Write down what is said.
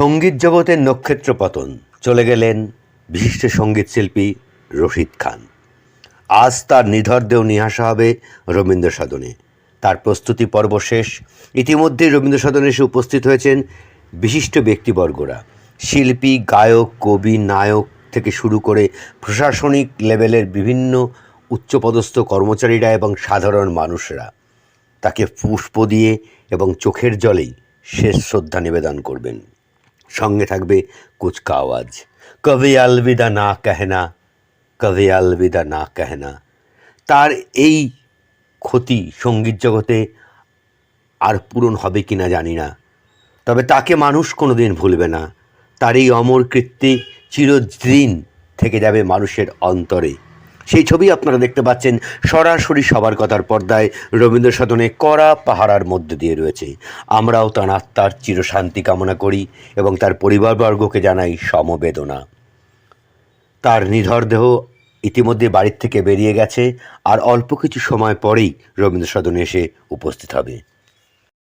সংগীত জগতের নক্ষত্র পতন। চলে গেলেন বিশিষ্ট সংগীত শিল্পী রশিদ খান। আজ তার নিধর দেহ নিয়ে আসা হবে রবীন্দ্র সদনে। তার প্রস্তুতি পর্ব শেষ। ইতিমধ্যেই রবীন্দ্র সদনে এসে উপস্থিত হয়েছেন বিশিষ্ট ব্যক্তিবর্গরা। শিল্পী, গায়ক, কবি, নায়ক থেকে শুরু করে প্রশাসনিক লেভেলের বিভিন্ন উচ্চপদস্থ কর্মচারীরা এবং সাধারণ মানুষরা। তাকে পুষ্প দিয়ে এবং চোখের জলেই শেষ শ্রদ্ধা নিবেদন করবেন। সঙ্গে থাকবে কুচকা আওয়াজ। কবি আলবিদা না কেহনা, কবি আলবিদা না কেহনা। তার এই ক্ষতি সংগীত জগতে আর পূরণ হবে কি না জানি না। তবে তাকে মানুষ কোনো দিন ভুলবে না। তার এই অমর কীর্তি চিরদিন থেকে যাবে মানুষের অন্তরে। সেই ছবি আপনারা দেখতে পাচ্ছেন সরাসরি সবার কথার পর্দায়। রবীন্দ্র সদনে কড়া পাহারার মধ্যে দিয়ে রয়েছে। আমরাও তার আত্মার চিরশান্তি কামনা করি এবং তার পরিবারবর্গকে জানাই সমবেদনা। তার নিধর দেহ ইতিমধ্যে বাড়ির থেকে বেরিয়ে গেছে আর অল্প কিছু সময় পরেই রবীন্দ্র সদনে এসে উপস্থিত হবে।